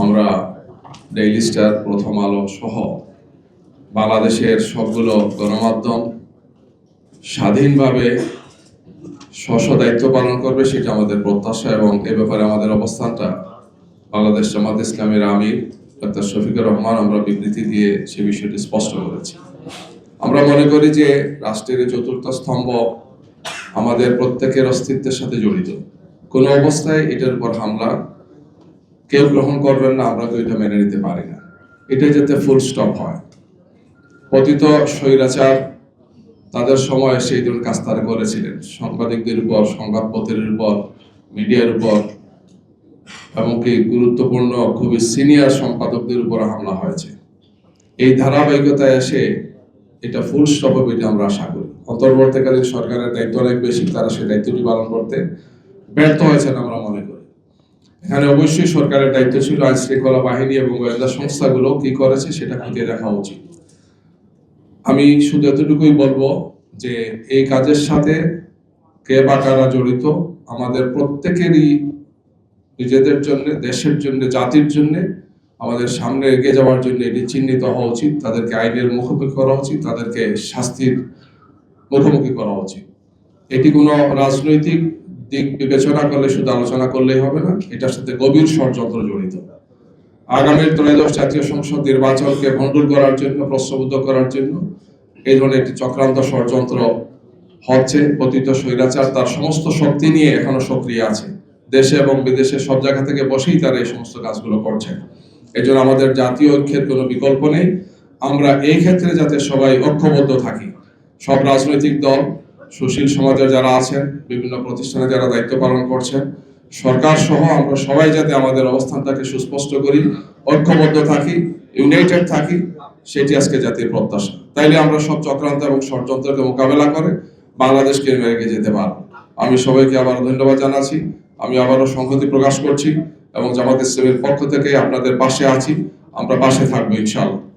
আমরা daily star প্রথম আলো সহ বাংলাদেশের সবগুলো গণমাধ্যম স্বাধীনভাবে স্ব দায়িত্ব পালন করবে, সেটা আমাদের প্রত্যাশা এবং এ ব্যাপারে আমাদের অবস্থানটা বাংলাদেশ জামাত ইসলামের আমির ডক্টর শফিকুর রহমান, আমরা বিবৃতি দিয়ে সে বিষয়টি স্পষ্ট করেছি। আমরা মনে করি যে রাষ্ট্রের চতুর্থ স্তম্ভ আমাদের প্রত্যেকের অস্তিত্বের সাথে জড়িত। কোনো অবস্থায় এটার উপর হামলা কেউ গ্রহণ করবেন না, আমরা তো এটা মেনে নিতে পারি না। এটা যাতে ফুল স্টপ হয়। পতিত স্বৈরাচার তাদের সময় সেই ধরনের কাজ তারা করেছিলেন। সাংবাদিকদের উপর, সংবাদপত্রের উপর, মিডিয়ার উপর, এমনকি গুরুত্বপূর্ণ, খুবই সিনিয়র সম্পাদকদের উপর হামলা হয়েছে। এই ধারাবাহিকতায় এসে এটা ফুল স্টপ হবে এটা আমরা আশা করি। অন্তর্বর্তীকালীন সরকারের দায়িত্ব অনেক বেশি, তারা সেই দায়িত্বটি পালন করতে ব্যর্থ হয়েছেন আমরা মনে করি। এখানে অবশ্যই সরকারের দায়িত্ব ছিল আইন শৃঙ্খলা বাহিনী এবং গোয়েন্দা সংস্থাগুলো কি করেছে সেটা খতিয়ে দেখা উচিত। আমি শুধু এতটুকুই বলব যে এই কাজের সাথে কে বা কারা জড়িত, আমাদের প্রত্যেকেরই নিজেদের জন্য, দেশের জন্য, জাতির জন্য আমাদের সামনে এগিয়ে যাওয়ার জন্য এটি চিহ্নিত হওয়া উচিত, তাদেরকে আইনের মুখোমুখি করা উচিত, তাদেরকে শাস্তির মুখোমুখি করা উচিত। এটি কোনো রাজনৈতিক দিক বিবেচনা করলে, শুধু আলোচনা করলেই হবে না, এটার সাথে গভীর ষড়যন্ত্র জড়িত। আগামী ত্রয়োদশ জাতীয় সংসদ নির্বাচনকে ভণ্ডুল করার জন্য, প্রশ্নবুদ্ধ করার জন্য এই ধরনের একটি চক্রান্ত ষড়যন্ত্র হচ্ছে পতিত স্বৈরাচার, তার সমস্ত শক্তি নিয়ে এখনও সক্রিয় আছে। দেশে এবং বিদেশে সব জায়গা থেকে বসেই তারা এই সমস্ত কাজগুলো করছে এই জন্য আমাদের জাতীয় ঐক্যের কোনো বিকল্প নেই। আমরা এই ক্ষেত্রে যাতে সবাই ঐক্যবদ্ধ থাকি, সব রাজনৈতিক দল সুশীল সমাজের যারা আছেন, বিভিন্ন প্রতিষ্ঠানে যারা দায়িত্ব পালন করছেন, সরকার সহ আমরা সবাই যাতে আমাদের অবস্থানটাকে সুস্পষ্ট করি, ঐক্যবদ্ধ থাকি ইউনাইটেড থাকি, সেটি আজকে জাতির প্রত্যাশা। তাইলে আমরা সব চক্রান্ত এবং ষড়যন্ত্রকে মোকাবেলা করে বাংলাদেশকে এগিয়ে যেতে পারব। আমি সবাইকে আবার ধন্যবাদ জানাচ্ছি। আমি আবারও সংহতি প্রকাশ করছি এবং জামাত ইসলামের পক্ষ থেকে আপনাদের পাশে আছি। আমরা পাশে থাকব, ইনশাআল্লাহ।